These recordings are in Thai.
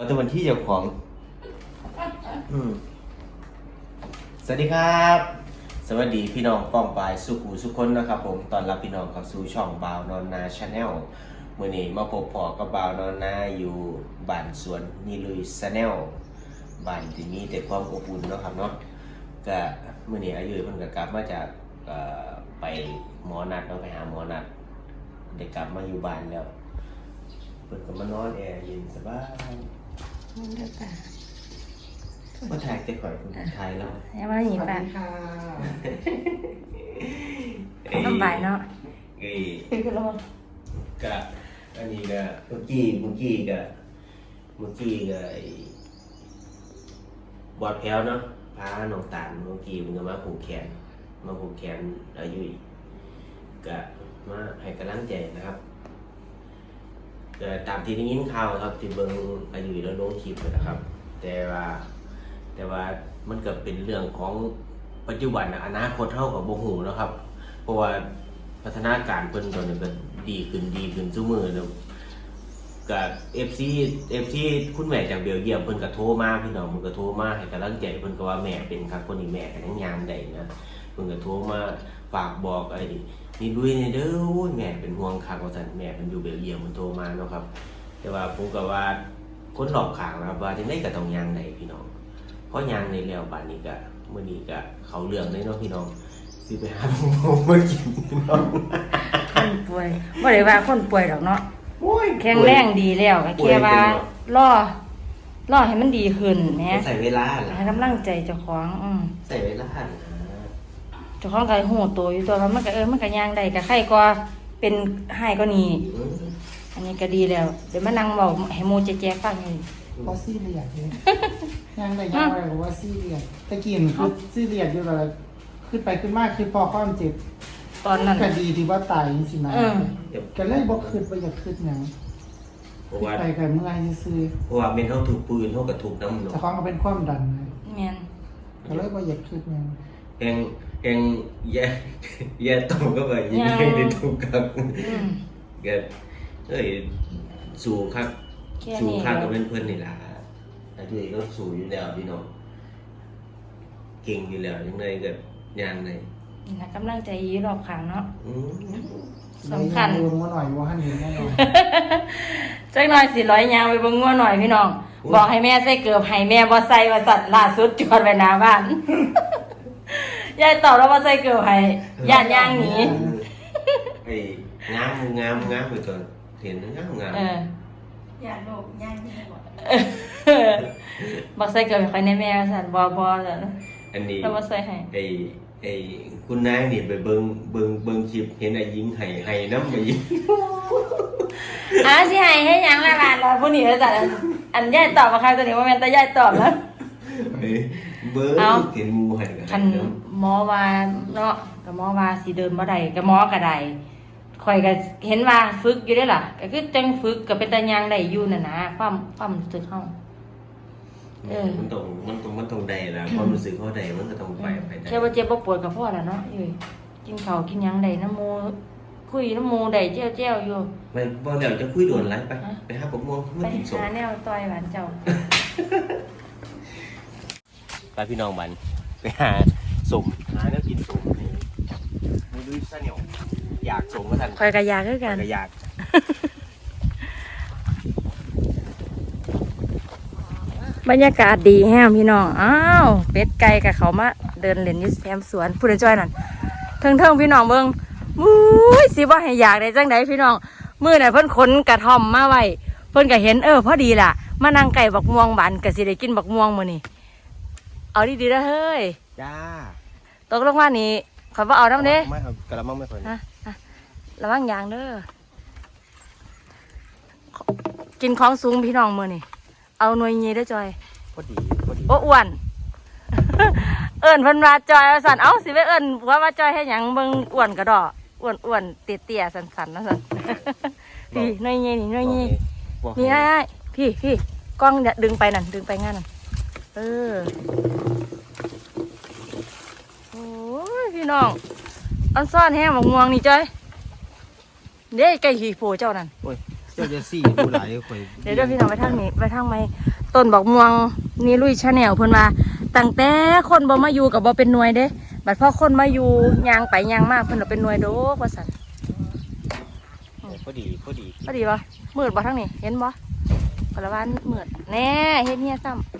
เอาแต่วันที่เจ้าของ อืมสวัสดีครับ สวัสดีพี่น้องป้องปายสุขูสุขคนนะครับผม ตอนรับพี่น้องเข้าสู่ช่องบาวนอนนาชาแนลมื่อนี้มาพบพอกับบาวนอนนาอยู่บ้านสวนนิลุยชาแนลบ้านที่มีแต่ความอบอุ่นเนาะครับเนาะ ก็มื่อนี้อายุเพิ่นก็กลับมาจากเอ่อไปหมอนัดเนาะไปหาหมอนัดได้กลับมาอยู่บ้านแล้วเพิ่นก็มานอนแอร์เย็นสบาย มันเด้อจ้ะมาถ่ายแต่ก่อนคุณถ่ายแล้วอย่ามาหนีปากค่ะลำบายเนาะเอ้ยคือเรากะอันนี้ก็เมื่อกี้เมื่อกี้ก็เมื่อกี้ก็ไอ้บอดแพ้วเนาะพาน้องตาลเมื่อกี้มันก็มาผูกแขน มาผูกแขนอายุยก็มาให้กำลังใจนะครับก็ ตามที่ได้ยินข่าวครับที่เบิ่งอายุแล้วลงคลิปนะครับ แต่ว่าแต่ว่ามันก็เป็นเรื่องของปัจจุบันนะอนาคตเท่ากับโบหูนะครับ เพราะว่าพัฒนาการเพิ่นตอนนี้ก็ดีขึ้นดีขึ้นซุมือแล้วกับเอฟซีเอฟซีคุณแม่จากเบลเยียมเพิ่นก็โทรมาพี่น้องเพิ่นก็โทรมาให้กำลังใจเพิ่นก็ว่าแม่เป็นครับคนนี้แม่กันทั้งยามใดนะเพิ่นก็โทรมาฝากบอกไอ้ นี่ลุยนี่เด้อโอ้ยแม่เป็นห่วงคักว่าซั่นแม่เพิ่นอยู่เบลเยียมเพิ่นโทรมาเนาะครับ แต่ว่าผมก็ว่าคนรอบข้างนะครับว่าจังได๋ก็ต้องยางใดพี่น้องเพราะยางในแล้วบานนี้ก็มื้อนี้ก็เขาเรื่องเลยเนาะพี่น้องสิไปหาหมอมากินพี่น้องคนป่วยบ่ได้ว่าคนป่วยดอกเนาะโอ้ยแข็งแรงดีแล้วก็แค่ว่าป่วยเป็นเนาะรอรอให้มันดีขึ้นแหมใส่เวลาล่ะให้กำลังใจเจ้าของอืมใส่เวลาล่ะ เจ้าของก็ฮู้ตัวอยู่ตัวมันก็เออมันก็ย่างได้ก็ไข้กว่าเป็นหายก็นี้อืมอันนี้ก็ดีแล้ว เดี๋ยวมานั่งเว้าให้หมู่แจ๊กๆฟังอยู่เพราะซีเรียสเลยยังได้ยังไงบอกว่าซีเรียสตะกี้มันคือซีเรียสอยู่แล้วขึ้นไปขึ้นมากคือพอความเจ็บตอนนั้นก็ดีที่ว่าตายจริงๆนะเออเดี๋ยวก็เลยบ่ขึ้นบ่อยากขึ้นหยังเพราะขึ้นว่าไปก็เมื่อยซื่อเพราะว่าเป็นเท่าถูกปืนเท่ากับถูกน้ำๆเนาะเจ้าของก็เป็นความดันนะแม่นก็เลยบ่อยากขึ้นหยังแหง แหงแย่แย่ตรงก็แบบยิ่งให้ได้ถูกกับอืมก็เอ้ยสู่คักแค่สู่นี้คักกับเพื่อนๆนี่ล่ะอันนี้ก็สู่อยู่แล้วพี่น้องเก่งอยู่แล้วยังไงก็ยางเลยนี่นะกำลังใจยีรอบข้างเนาะ อืมสำคัญเลยยังลงมาหน่อยว่าหันเห็นแน่นอนจักหน่อยสิร้อยยางไปเบิ่งงัวหน่อยพี่น้อง บอกให้แม่ใส่เกือบให้แม่บ่ใส่ว่าสัตว์ล่าสุดจอดไว้หน้าบ้าน ยายตอบแล้วว่าใส่เกือบให้ย่านย่างหนีไอ้งามงามงามไปก่อนเห็นงามงามเออ อย่าโลภย่างที่หมดบอกใส่เกือบให้ใครในแม่ว่าสัตว์บ่บ่สัตว์อันนี้แล้วบ่ใส่ให้ไอ้ไอ้คุณนายนี่ไปเบิ่งเบิ่งเบิ่งคลิปเห็นไอ้ยิงไห้ไห้น้ำไปยิงอะสิให้ให้หยังละบาดล่ะผู้นี้ว่าสัตว์อันอันยายตอบว่าใครตัวนี้บ่แม่นแต่ยายตอบแล้วเอ้ย เบิ่งเอ้าเห็นหมูไห้กันคันหมอว่าเนาะก็หมอว่าสิเดินบ่ได้ก็หมอก็ได้ข่อยก็เห็นว่าฝึกอยู่ได้อล่ะก็คือจังฝึกก็เป็นตาย่างได้อยู่น่ะนะความความรู้สึกเฮาเออมันต้องมันต้องมันต้องได้ละความรู้สึกเขาได้มันก็ต้องไปไปได้แค่ว่าเจ็บบ่ปวดก็พอแล้วเนาะเอ้ยกินข้าวกินหยังได้น้ำหมูคุยน้ำหมูได้เจ้าเจ้าอยู่ไปบ่แล้วจะคุยด่วนไรไปฮะไปหาผมม่วงไปมากินสมหาแนวต่อยหวานเจ้า ไปพี่น้องบันไปหาสมหาแนวกินสมนี่ไม่รู้ซะเหนียวอยากสมก็ทันข่อยก็อยากคือกันก็อยากบรรยากาศดีแฮมพี่น้อง อ้าว เป็ดไก่กับเขามาเดินเล่นอยู่แซมสวนพูดจ้อยนั่นเทิงเทิงๆพี่น้องเบิ่งมุ้ยสิว่าให้อยากได้จังไดพี่น้องมื้อน่ะเพิ่นขนกระท่อมมาไว้ เพิ่นก็เห็นเออพอดีล่ะ มานั่งไก่บักม่วงบานก็สิได้กินบักม่วงมื้อนี้ เอาดีๆนะเฮ้ย จ้าตกลงว่านี่ขอยบ่เอาน้ำเด้ไม่ครับกระมังไม่ค่อยฮะอะระวังยางเด้อ กินของสูงพี่น้องมื้อนี่ เอาหน่วยยีได้อจอย พอดีพอดีโอ้อ้วน เอิญเพิ่นว่าจอยว่าสั่นเอ้าสิไปเอิญว่าว่าจอยให้หยังเบิ่งอ้วนกระดออ้วนอ้วนเตี้ยเตี้ยๆสันสันๆนะสัน พี่น้อยเงี้ยนี่น้อยเงี้ยบอกนี่ให้ไอ้ายพี่พี่กล้องอย่าดึงไปนั่นดึงไปงั้นนั่นเออโอ้ยพี่น้องอันซ่อนแห้งบักม่วงนี่จอยเด้ไก่ขี่โผเจ้านั่นโอ้ยเจ้าจะซี่ผู้หลายค่อยเดี๋ยวเดี๋ยวพี่น้องไปทางนี้ไปทางไม้ต้นบอกม่วงนี่ลุยชาแนลเพิ่นว่าตั้งแต่คนบ่มาอยู่กับบ่เป็นหน่วยเด้บัดพอคนมาอยู่ยางไปยางมาเพิ่นเอาเป็นหน่วยโดกว่าซั่นพอดีพอดีพอดีบ่มืดบ่ทั้งนี้เห็นบ่กละวานมืดแน่เฮ็ดเฮียซ้ำเอา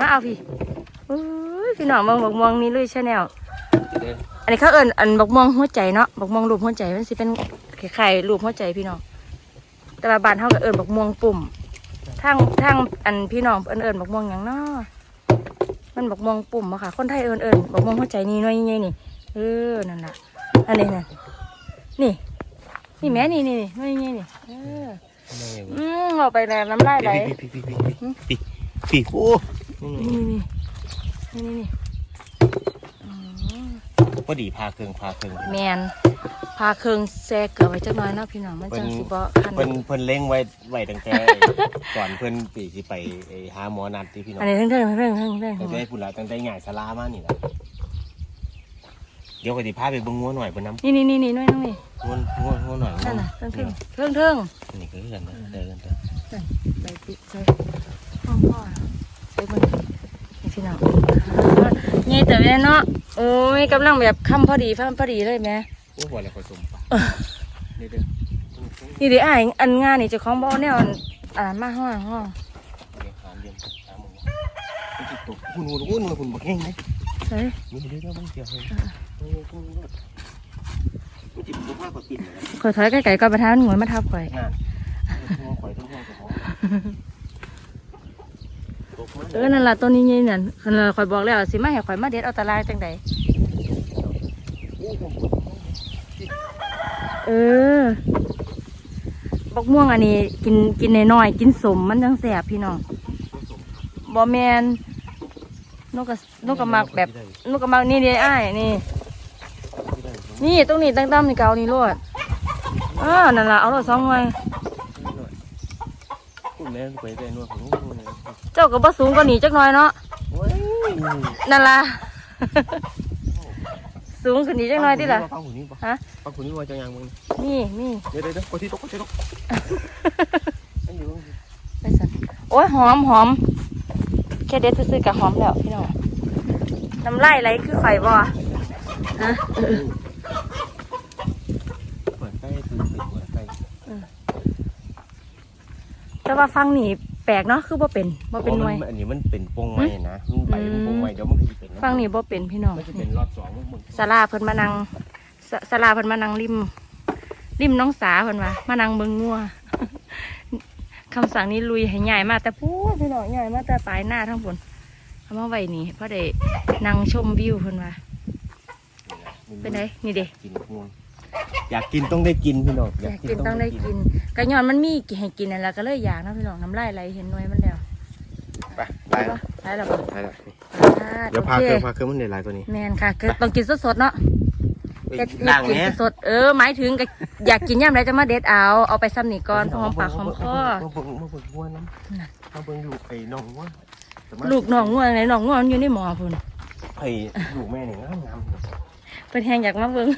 มาเอาพี่อุ้ยพี่น้องเบิ่งบอกม่วงนี่ลุยชาแนลเด้ออันนี้เขาเอิ้นอันบอกม่วงหัวใจเนาะบอกม่วงรูปหัวใจมันสิเป็นคล้ายๆรูปหัวใจพี่น้องแต่ว่าบ้านเฮาก็เอิ้นบอกม่วงปุ่มทางทางอันพี่น้องเอิ้นเอิ้นบอกม่วงหยังเนาะมันบอกม่วงปุ่มอะค่ะ คนไทยเอิ้นเอิ้นบอกม่วงหัวใจนี่หน้อยใหญ่ๆนี่เออนั่นล่ะอันนี้น่ะนี่ นี่แม่นี่นี่หน้อยใหญ่ๆนี่เอออืมเอาไปแล้วน้ำลายไหลปีปีปีปีปีปีโอ้ นี่นี่นี่นี่นี่อืมพอดีพาเครื่องพาเครื่องแมนพาเครื่องแซกเกลือไว้จักหน่อยเนาะพี่น้องมันจังสิบ่คันเพิ่นเพิ่นเล็งไว้ไว้ตั้งแต่ ก่อนเพิ่นปีสิไปไอ้หาหมอนัดที่พี่น้องอันนี้เรื่องเรื่องเรื่องเรื่องเรื่องตั้งแต่พุ่นละตั้งแต่ใหญ่สลามานี่แหละเดี๋ยวก็สิพาไปเบิ่งงัวหน่อยเพิ่นนำนี่นี่นี่นี่น้อยน้องนี่งัวงัวงัวหน่อยนั่นน่ะเรื่องเรื่องเรื่องเรื่องนี่ก็คือกันนะได้กันเด้อใบปิดใส่ห้องพ่อ ใส่บนนี่พี่น้องนี่แต่แม่เนาะโอ้ยกำลังแบบคำพอดีฟังพอดีเลยแม่โอ้บ่แล้วผสมปะนี่เด้อนี่เดี๋ยวอ่านอันงานนี่เจะของบ่แนวอันอ่านมาห้องห้องเดี๋ยวหาเรียนหาหมึงมันสิตกหุ่นหุ่นหุ่นหุ่นบักแห้งไหมใส่นี่เด้อเด้อมันเกี่ยวให้โอ้โหมันสิบ่พาก็กินเลยข่อยถอยไก่ๆก่อนประทานหน่วยมาทับข่อยงานหัวข่อยทั้งหัวกับหัวตกมา เออนั่นล่ะตัวนี้นี่นั่นคันล่ะข่อยบอกแล้วสิมาให้ข่อยมาเด็ดเอาตารางจังใดเออบักม่วงอันนี้ กินกินน้อยๆกินสมมันจังแสบพี่น้องบอแมนนกกระนกกระมักแบบนกกระมักนี่เด้อ้ายนี่ นี่ตรงนี้ตั้งตั้มนี่เกานี่รวดอ่านั่นล่ะเอารถสองหน่วยคุณ แม่ไปได้นวดของนู่นเลยเจ้าก็บ่สูงกว่านี้จักหน่อยเนาะโอ้ยนั่นล่ะ สูงขึ้นนี้จักหน่อยติล่ะฟังหูนี้ปะฮะฟังหูนี้ว่าจะยังมึงนี่นี่เดี๋ยวเดี๋ยวเดี๋ยวกดที่ตกกดที่ตกอันอยู่ไปสั่นโอ้ยหอมหอมแค่เด็ดซื้อๆกับหอมแล้วพี่น้องน้ำลายไหลคือไข่บ่ฮะเออ เปิดไฟคือปิดเปิดไฟ แต่ว่าฟังนี่แปลกเนาะคือบ่เป็นบ่เป็นหน่วย อันนี้มันเป็นปงไม้นะมันไปเป็นปงไม้เดี๋ยวมันคือเป็นฟังนี่บ่เป็นพี่น้องมันจะเป็นรอบสองมึงศาลาเพิ่นมานั่งศศาลาเพิ่นมานั่งริม ริมน้องสาเพิ่นว่ามานั่งเบิ่งงัวคำสั่งนี้ลุยให้ใหญ่มาแต่พูดพี่น้องใหญ่มาแต่ปลายหน้าทั้งผลเอามาไว้นี่เพราะได้นั่งชมวิวเพิ่นว่าเป็นไงนี่เด้กินง่วง อยากกินต้องได้กินพี่น้องอยากกินต้องได้กินกระยอนมันมีให้กินนั่นแหละก็เลยอยากเนาะพี่น้องน้ำลายไหลเห็นหน่วยมันแล้วไปไปไปปะไปแล้วปะไปแล้วเดี๋ยวพาเครื่องพาเครื่องมันในลายตัวนี้แมนค่ะคือต้องกินสดๆเนาะจะล่างกินเนี้ยสดๆเออหมายถึงก็อยากกินย่ำไรจะมาเด็ดเอาเอาไปซ้ำนี่ก่อนหอมปากหอมคอมาเบิ่งมาเบิ่งวัวน้ำมาเบิ่งอยู่ไอ้น้องวัวลูกน้องง่วงไหนน้องง่วงมันอยู่ในหมอพุ่นไอ้ลูกแม่นี่งามงามเป็นแหงอยากมาเบิ้ง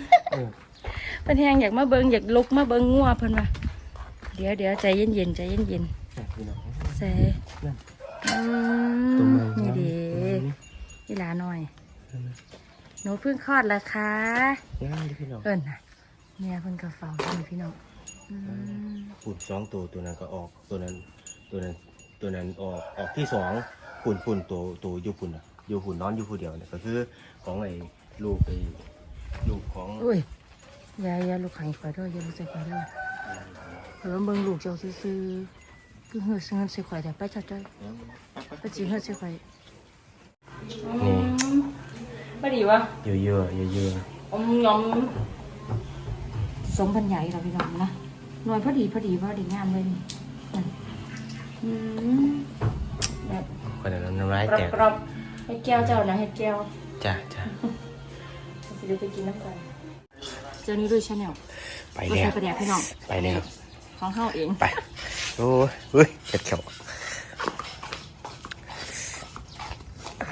เออเป็นแหงอยากมาเบิ้งอยากลุกมาเบิ้งงัวเพิ่นว่าเดี๋ยวเดี๋ยวใจเย็นๆใจเย็นพี่น้องๆใส่นั่นอืตัวมใหม่นี่เด้อีหลาหน่อยหนูเพิ่งคลอดแล้วคะย่างพี่น้องเอิ้นน่ะแม่เพิ่นก็เฝ้าอยู่พี่น้องอืมปุ่นสองตัวตัวนั้นก็ออกตัวนั้นตัวนั้นตัวนั้นออกออกที่สองปุ่นปุ่นตัวตัวอยู่ปุ่นอะอยู่ปุ่นนอนอยู่ผู้เดียวเนี่ยก็คือของไอ้ลูกไอ้ลูกของอุ้ ยอย่าอย่าลูกไข่ข่อยเด้ออย่าลูกใส่ข่อยเด้อข่อยว่าเบิ่งลูกเจ้าซื่อๆคือเฮือดเงินใส่ข่อยแต่ไปจัดจ้อยไปจีเฮือดใส่ข่อยนี่พอดีวะเยอะเยอะเยอะเยอะอมยอมสมพันใหญ่เราพี่น้องนะหน่วยพอดีพอดีพอดีงามเลยนี่นั่นอืมแบบคนนั้นน้ำลายกรอแตบกกรอบให้แก้วเจ้านะให้แก้วจ้าจ้าจะเดี๋ยวไปกินน้ำกัน เจ้านี้ด้วยชาแนลไปก็แล้ใส่ว ประเดี๋ยวพี่น้องไปแล้ว ของเฮาเองไป โอ้ยเฮ้ยเจ็ดเขียว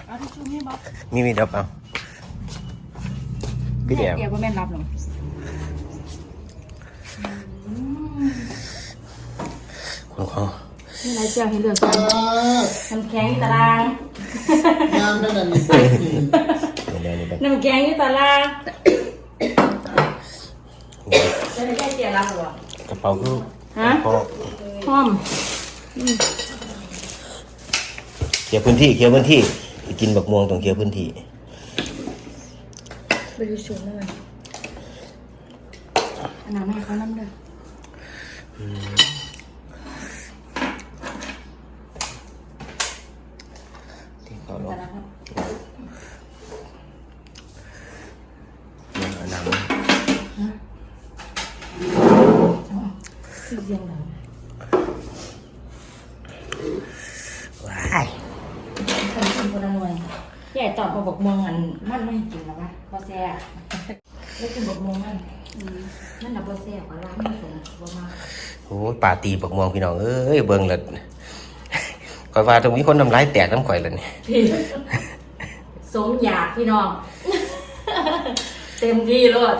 เอาที่ชูนี่บอกมีมีดับเอาพี่เดียวเดี๋ยวพ่อแม่นรับหรอคุณเขานี่อะไรเจียวให้เลือกเอกันอน้ำแข็งที่ตาราง งามนั่นน่ะนี่เป็ดนี่เดี๋ยวนี้เป็นน้ำแข็งที่ตาราง จะได้แค่เจียวรับหรอกระเป๋าคือฮะพอหอมเคลียร์พื้นที่เคลียร์พื้นที่ไปกินบักม่วงต้องเคลียร์พื้นที่ไปดูชุดหน่อยอันนั้นให้เขาน้ำเด้อ ที่เขาลง ตาราง อันนั้น คือเสียงดัง ว้าย คนกินคนละหน่วย ใหญ่ตอบมาบอกเมืองอันมันไม่กินหรอวะบ่แซ่บแล้วกินบอกเมืองมันมันน่ะบ่แซ่บกว่าร้านมันสมบ่มากโอ้ยป่าตีบักม่วงพี่น้องเอ้ยเบิ่งและข่อยว่าต้องมีคนทำร้ายแตกน้ำข่อยแล้วนี่พี่สมอยากพี่น้อง เต็มที่โลด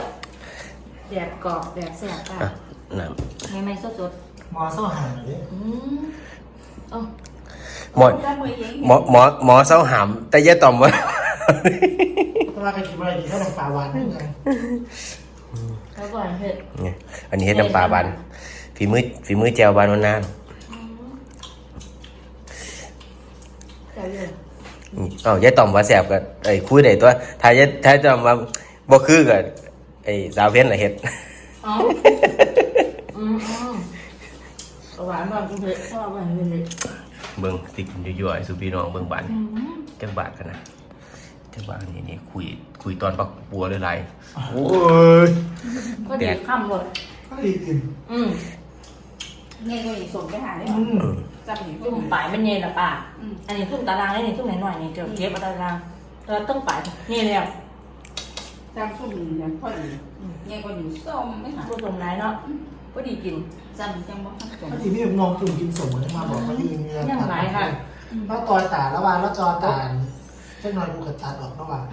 แบบกรอบแบบแซ่บป่ะอะน้ไม่ไม่สดสดหมอเศร้าหางเลยๆอืมเอ๋อำ หมอถ้ามือเองหมอหมอหมอเศร้าหาม แต่อยาต่อมว่าเพราะว่าใครกินอะไรกินข้าวต้มปลาหวานนี่ไงแล้วก่อนเถอะเนี่ยอันนี้เฮ็ดน้ำปลาบานฝีมือฝีมือแจวบานวันนานเดี๋ยวเลยอืมอ้าวยายต่อมว่าแสบกับไอ้คุยได้ตัวถ้ายายถ้ายายต่อมว่าบ่คือกับไอ้สาวเพ้นน่ะเฮ็ดอ๋ออืมอืมเอาหวานบ้างกูเถอะชอบหวานเลย เบิ่งสิกินยั่วๆให้สุพี่น้องเบิ่งบานอืมจักบาทกันนะจักบาทนี่นี่คุยคุยตอนปักบัวเลยไรโอ้ยก็ดีข้ามหมดก็ดีกินอืมเงี้ยก็อีกส่งไปหาได้อืหรอมจับอยู่ซุ่มปลายมันเย็นละป่าอืมอันนี้ซุ่มตารางนี่นี่ซุ่มหน่อยๆนี่เดี๋ยวเก็บเอาตารางเราต้องปลายนี่เลยอะจับสุ่มอย่างพ่ออีกเงี้ยก็อยู่ส้มไม่หาผู้ชมร้ายเนาะ ก็ดีกินจับจังบ่ทันส่งพอดีพี่น้องจุ่มกินสมเลยมาบอกว่าดีเงี้ยยังหลายค่ะ แล้วตอยตาแล้ววางแล้วจอตาเช่นน้อยกูกับจานออกระหว่าง